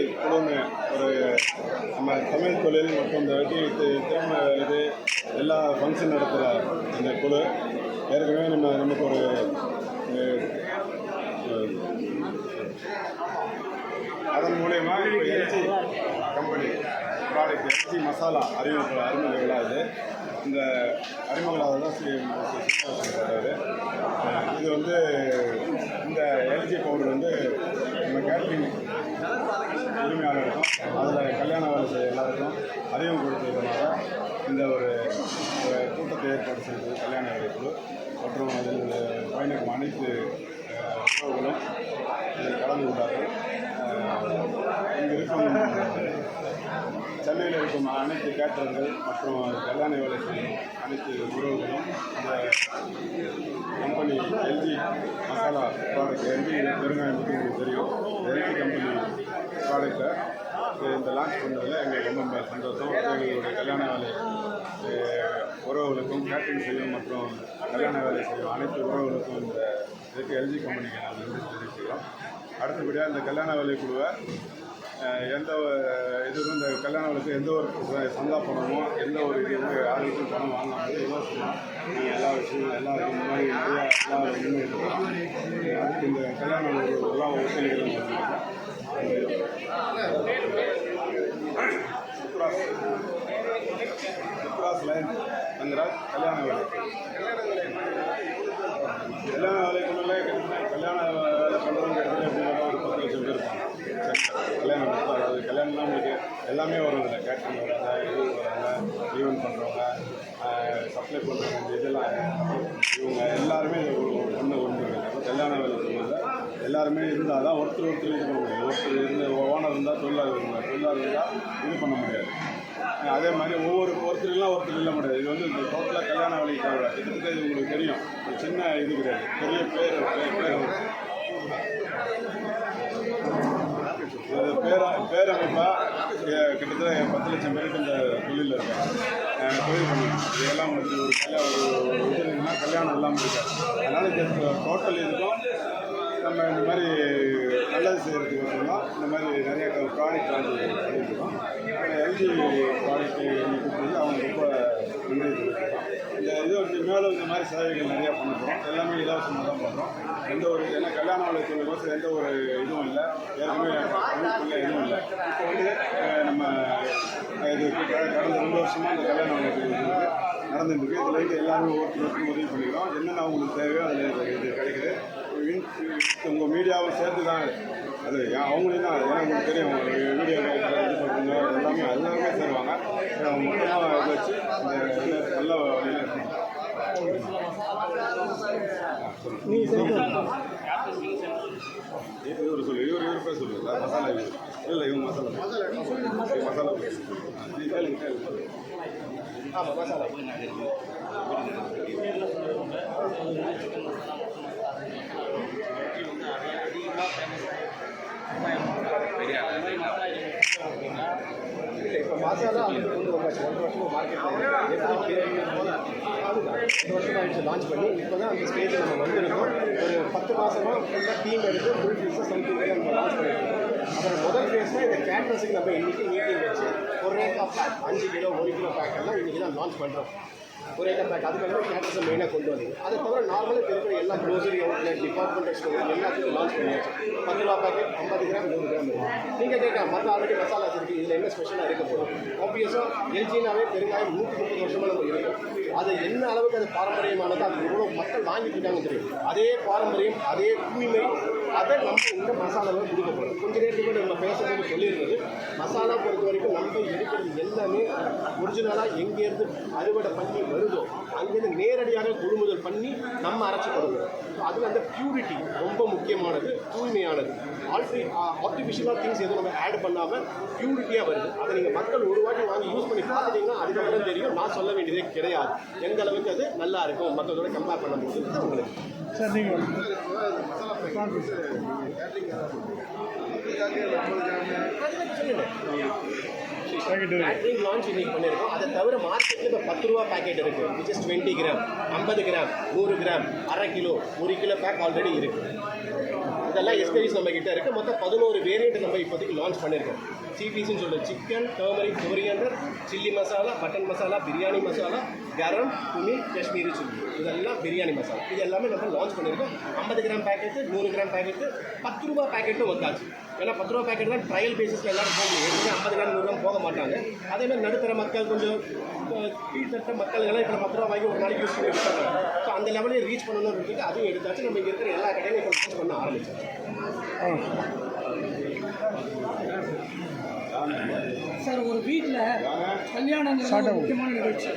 கல்யாண வேலை ஒரு நம்ம தமிழ் தொழில் மற்றும் இந்த வெட்டி தி- திருமண இது எல்லா ஃபங்க்ஷன் நடத்துகிற இந்த குழு. ஏற்கனவே நம்ம நமக்கு ஒரு அதன் மூலயமா இப்போ LG company product LG masala அறிமுக அறிமுக விழா இது. இந்த அறிமுக தான் ஸ்ரீ இது வந்து இந்த எல்ஜி பவுடர் வந்து நம்ம கேட்ரிங் உரிமையாளருக்கும் அதில் கல்யாண வேலை செய்ய எல்லாருக்கும் அறிவு கொடுத்ததுனால இந்த ஒரு கூட்டத்தை ஏற்பாடு செய்தது கல்யாண வேலை மற்றும் அதில் பயணிக்கும் அனைத்து உறவுகளும் கலந்து கொண்டார்கள். அஹ், இங்கு இருக்கும் சென்னையில் இருக்கும் அனைத்து கேட்டர்கள் மற்றும் கல்யாண வேலை செய்யும் அனைத்து உறவுகளும் இந்த company LG masala product LG பெருங்காயம் பற்றி உங்களுக்கு தெரியும். எல்ஜி கம்பெனி ப்ராடக்டை இந்த லான்ச் பண்ணதில் எங்களுக்கு ரொம்ப சந்தோஷம். எங்களுடைய கல்யாண வேலை உறவுகளுக்கும் கேட்டரிங் செய்யும் மற்றும் கல்யாண வேலை செய்யும் அனைத்து உறவுகளுக்கும் இந்த இதுக்கு எல்ஜி கம்பெனிக்கு நாங்கள் வந்து தெரிவிச்சுக்கிறோம். அடுத்தபடியாக இந்த கல்யாண வேலை குழுவை எந்த ஒரு இதுவும் இந்த கல்யாண வேலைக்கு எந்த ஒரு சந்தா பணமோ எந்த ஒரு இதுவும் யாருக்கும் பணம் வாங்காமல் இலவசமாக நீங்கள் எல்லா விஷயமும் எல்லா இந்த மாதிரி நிறையா எல்லா இதுவுமே இருக்கும் அதுக்கு இந்த கல்யாண வேலை எல்லாம் ஒத்துழைக்கிறோம் சுப்ராஸ் சுப்ராஸ் லைன் தங்கராஜ் கல்யாண வேலை கல்யாண வேலைக்குள்ள கல்யாண வேலை பண்ணுறவங்க கிட்டத்தட்ட எப்படின்னா ஒரு பத்து லட்சம் பேர் இருப்பாங்க சரி, கல்யாணம் நடத்தா- கல்யாணம்னா உங்களுக்கு எல்லாமே வரும் இதில் கேட்ரிங் வராங்க இது வராங்க ஈவெண்ட் பண்ணுறவங்க சப்ளை பண்ணுறவங்க இதெல்லாம் இவங்க எல்லாருமே ஒன்று ஒன்று இருக்காங்க கல்யாண வேலை சொல்லுவாங்க எல்லாருமே இருந்தால் தான் ஒருத்தர் ஒருத்தர் இது பண்ண முடியும் ஒருத்தர் இருந்து ஓனர் இருந்தால் தொழிலாளர் இருந்தால் தொழிலாளர் இருந்தால் இது பண்ண முடியாது. அதே மாதிரி ஒவ்வொரு ஒருத்தர்லாம் ஒருத்தர் இல்லை முடியாது. இது வந்து இந்த டோட்டலாக கல்யாண வேலைக்கு தேவை கிட்டத்தட்ட இது உங்களுக்கு தெரியும். ஒரு சின்ன இது கிடையாது. பெரிய பேர் பேர் பேர் பேரமைப்பாக கிட்டத்தட்ட பத்து லட்சம் பேருக்கு இந்த தொழிலில் இருக்காங்க. தொழில் பண்ணணும் இதெல்லாம் உங்களுக்கு ஒரு கல்யாணம் ஒரு இது கல்யாணம் இல்லாமல் இருக்காது. அதனால் இந்த டோட்டல் இதுக்கும் நம்ம இந்த மாதிரி நல்லது செய்கிறதுக்கு சொன்னால் இந்த மாதிரி நிறைய ப்ராடக்ட் வந்து பண்ணியிருக்கோம் எல்ஜி ப்ராடக்ட் கொடுத்தது அவங்க ரொம்ப நன்றி இந்த இது வந்து மேலும் இந்த மாதிரி சேவைகள் நிறையா பண்ண போகிறோம் எல்லாமே இலவசமாக தான் பண்ணுறோம் எந்த ஒரு ஏன்னா கல்யாண வளர்ச்சி எந்த ஒரு இதுவும் இல்லை. ஏற்கனவே அமைப்புள்ள எதுவும் இல்லை. இப்போ வந்து நம்ம இது கடந்த ரெண்டு வருஷமாக இந்த கல்யாண வளர்ச்சி நடந்துருக்கு இதில் வந்து எல்லாருமே ஒவ்வொருத்தருக்கும் உதவி பண்ணிக்கிறோம். என்னென்ன அவங்களுக்கு தேவையோ அதில் இது கிடைக்குது. உங்கள் மீடியாவை சேர்த்து தான் அது அவங்களே தான். ஏன்னா உங்களுக்கு தெரியும் வீடியோ இது எல்லாமே எல்லாருமே சேருவாங்க. மொத்தமாக இதை வச்சு இந்த நல்ல வழியில் இவர் சொல்லு இவர் இவர் பேர் சொல்லு. சார் மசாலா இவர். இல்லை இவங்க மசாலா. மசாலா மசாலா கேளுங்க கேளுங்க இல்லை இப்போ மசாலா வந்து கொண்டு வந்தாச்சு ரெண்டு வருஷமா மார்க்கெட் எப்படி வருஷம் ஆயிடுச்சு லான்ச் பண்ணி இப்போ தான் அந்த ஸ்டேஜில் நம்ம வந்திருக்கோம் ஒரு பத்து மாதமாக ஃபுல்லாக டீம் எடுத்து ஃபுல் ஃபீஸாக சம்திங் நம்ம லான்ச் பண்ணியிருக்கோம் அப்புறம் முதல் ஃபேஸில் இந்த கேட்ரஸுக்கு நம்ம இன்றைக்கி மீட்டிங் வச்சு ஒரு ஏக்கா ஆஃப் அஞ்சு கிலோ ஒரு கிலோ பேக் எல்லாம் இன்றைக்கி தான் லான்ச் பண்ணுறோம் ஒரு ஏக்கர் பேக் அதுக்கப்புறம் கேட்டர்ஸை மெயினாக கொண்டு வந்தது அதை தவிர நார்மலாக இப்போ இருக்கிற எல்லா க்ளோசரி அவுட்லெட் டிபார்ட்மெண்டல் ஸ்டோர் எல்லாத்துக்கும் லான்ச் பண்ணியாச்சு பத்து ரூபா பேக்கெட் ஐம்பது கிராம் நூறு கிராம் நீங்கள் கேட்கலாம் மற்ற ஆல்ரெடி மசாலாஸ் இருக்குது இதில் என்ன ஸ்பெஷலாக இருக்க போகுது ஆப்வியஸாக எல்ஜினாவே பெருங்காயம் நூற்றி முப்பது வருஷமாக நம்ம இருக்கும் அது என்ன அளவுக்கு அது பாரம்பரியமானது அது எவ்வளோ மக்கள் வாங்கிட்டு இருக்காங்க தெரியும் அதே பாரம்பரியம் அதே தூய்மை அதை நம்ம இந்த மசாலாவில் கொடுக்க போகிறோம் கொஞ்சம் நேரத்துக்கு கூட நம்ம பேசும்போது சொல்லியிருந்தது. மசாலா பொறுத்த வரைக்கும் நம்ம எடுக்கிறது எல்லாமே ஒரிஜினலாக எங்கேருந்து அறுவடை பண்ணி வருதோ அங்கேருந்து நேரடியாக கொள்முதல் பண்ணி நம்ம அரைச்சி கொடுக்குறோம் அதில் அந்த பியூரிட்டி ரொம்ப முக்கியமானது தூய்மையானது. ஆல்ட்ரி ஆர்டிஃபிஷியலாக திங்ஸ் எதுவும் நம்ம ஆட் பண்ணாமல் பியூரிட்டியாக வருது. அதை நீங்கள் மக்கள் ஒரு வாட்டி வாங்கி யூஸ் பண்ணி பார்த்துட்டிங்கன்னா நான் சொல்ல வேண்டியதே கிடையாது. எந்த அளவுக்கு அது நல்லா இருக்கும் மற்றதோட கம்பேர் பண்ணும்போது உங்களுக்கு. சார் நீங்கள் சொல்லுங்கள் பேக்கிங் லான்ச் இன்னைக்கு பண்ணியிருக்கோம் அதை தவிர மார்க்கெட்டில் இப்போ பத்து ரூபா பேக்கெட் இருக்கு விச் இஸ் டுவெண்ட்டி கிராம் ஐம்பது கிராம் நூறு கிராம் அரை கிலோ ஒரு கிலோ பேக் ஆல்ரெடி இருக்கு. இதெல்லாம் எஸ்பெரிஸ் நம்ம கிட்ட இருக்கு. மொத்தம் பதினோரு வேரியண்ட் நம்ம இப்போதைக்கு லான்ச் பண்ணியிருக்கோம் சிபிசின்னு சொல்லுது chicken turmeric coriander chilli masala mutton masala biryani masala garam துணி காஷ்மீரி சில்லி இதெல்லாம் பிரியாணி மசாலா இது எல்லாமே நம்ம லான்ச் பண்ணியிருக்கோம் ஐம்பது கிராம் பேக்கெட்டு நூறு கிராம் பேக்கெட்டு பத்து ரூபா பேக்கெட்டும் வந்தாச்சு ஏன்னா பத்து ரூபா பேக்கெட் தான் ட்ரையல் பேசிஸில் எல்லாரும் போகணும் ஏற்கனவே ஐம்பது கிராம் நூறு கிராம் போக மாட்டாங்க. அதே மாதிரி நடுத்தர மக்கள் கொஞ்சம் கீழ்த்தட்ட மக்கள் எல்லாம் இப்போ பத்து ரூபா வாங்கி ஒரு நாளைக்கு யூஸ் பண்ணி இருக்காங்க. ஸோ அந்த லெவலையும் ரீச் பண்ணணுன்றதுக்கு அதுவும் எடுத்தாச்சு நம்ம இங்கே இருக்கிற எல்லா கடையிலும் இப்போ லான்ச் பண்ண ஆரம்பிச்சாச்சு சார் ஒரு வீட்டில் ஒரு முக்கியமான நிகழ்ச்சி.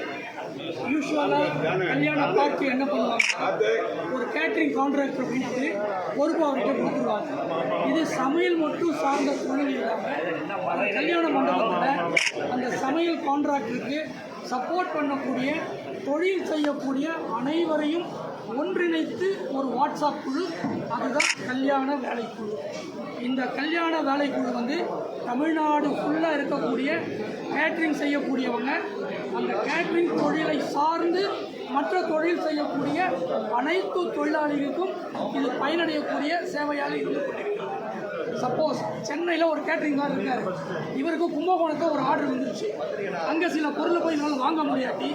யூஸ்வலாக கல்யாண பார்ட்டி என்ன பண்ணுவாங்க? ஒரு கேட்ரிங் கான்ட்ராக்டர் அப்படின்ட்டு பொறுப்பு அவர்கிட்ட கொடுத்துருவாங்க. இது சமையல் மட்டும் சார்ந்த சூழ்நிலை இல்லாமல் கல்யாண மண்டபத்தில் அந்த சமையல் கான்ட்ராக்டருக்கு சப்போர்ட் பண்ணக்கூடிய தொழில் செய்யக்கூடிய அனைவரையும் ஒன்றிணைத்து ஒரு வாட்ஸ்அப் குழு அதுதான் கல்யாண வேலைக்குழு. இந்த கல்யாண வேலைக்குழு வந்து தமிழ்நாடு ஃபுல்லாக இருக்கக்கூடிய கேட்ரிங் செய்யக்கூடியவங்க. அந்த கேட்ரிங் தொழிலை சார்ந்து மற்ற தொழில் செய்யக்கூடிய அனைத்து தொழிலாளிகளுக்கும் இது பயனடையக்கூடிய சேவையாக இருந்து கொண்டிருக்கிறது. சப்போஸ் சென்னையில் ஒரு கேட்ரிங்கார் இருக்கார். இவருக்கு கும்பகோணத்தில் ஒரு ஆர்டர் வந்துருச்சு. அங்கே சில பொருளை போய் என்னால் வாங்க முடியாட்டி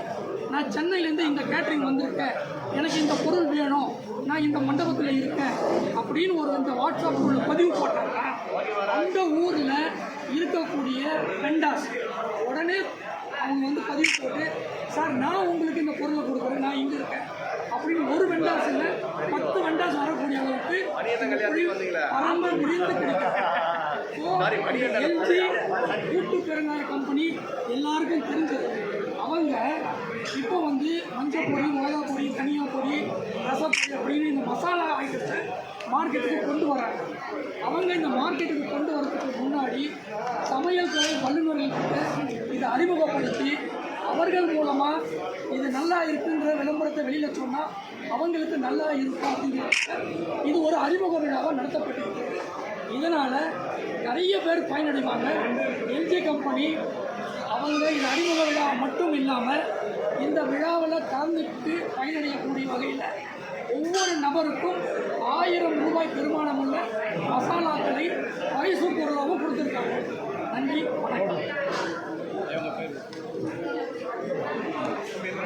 நான் சென்னையிலேருந்து இந்த கேட்ரிங் வந்திருக்கேன். எனக்கு இந்த பொருள் வேணும். நான் இந்த மண்டபத்தில் இருக்கேன். அப்படின்னு ஒரு இந்த வாட்ஸ்அப் உள்ள பதிவு போட்டாங்க. அந்த ஊரில் இருக்கக்கூடிய வெண்டாஸ் உடனே அவங்க வந்து பதிவு போட்டு சார் நான் உங்களுக்கு இந்த பொருளை கொடுக்குறேன். நான் இங்கே இருக்கேன். அப்படின்னு ஒரு வெண்டாஸ் இல்லை பத்து வெண்டாஸ் வரக்கூடிய அளவுக்கு இந்த தொழில் பரம்ப விரிந்து கிடைக்கும். எல்ஜி கூட்டு பெருங்காய கம்பெனி எல்லாருக்கும் தெரிஞ்சது. அவங்க இப்போ வந்து மஞ்சள் பொடி மிளகா பொடி தனியா பொடி ரசப்பொடி அப்படின்னு இந்த மசாலா ஐட்டத்தை மார்க்கெட்டுக்கு கொண்டு வராங்க. அவங்க இந்த மார்க்கெட்டுக்கு கொண்டு வரதுக்கு முன்னாடி சமையல் துறை வல்லுநர்கள்கிட்ட இதை அறிமுகப்படுத்தி அவர்கள் மூலமாக இது நல்லா இருக்குன்ற விளம்பரத்தை வெளியில் சொன்னால் அவங்களுக்கு நல்லா இருக்கும் அப்படிங்கிறத இது ஒரு அறிமுக விழாவாக நடத்தப்பட்டிருக்கு. இதனால் நிறைய பேர் பயனடைவாங்க. எல்ஜி கம்பெனி அவங்க இந்த அறிமுக விழா மட்டும் இல்லாமல் இந்த விழாவில் கலந்துக்கிட்டு பயனடையக்கூடிய வகையில் ஒவ்வொரு நபருக்கும் ஆயிரம் ரூபாய் பெருமானமுள்ள மசாலாக்களை பரிசு பொருளாகவும் கொடுத்துருக்காங்க. நன்றி வணக்கம்.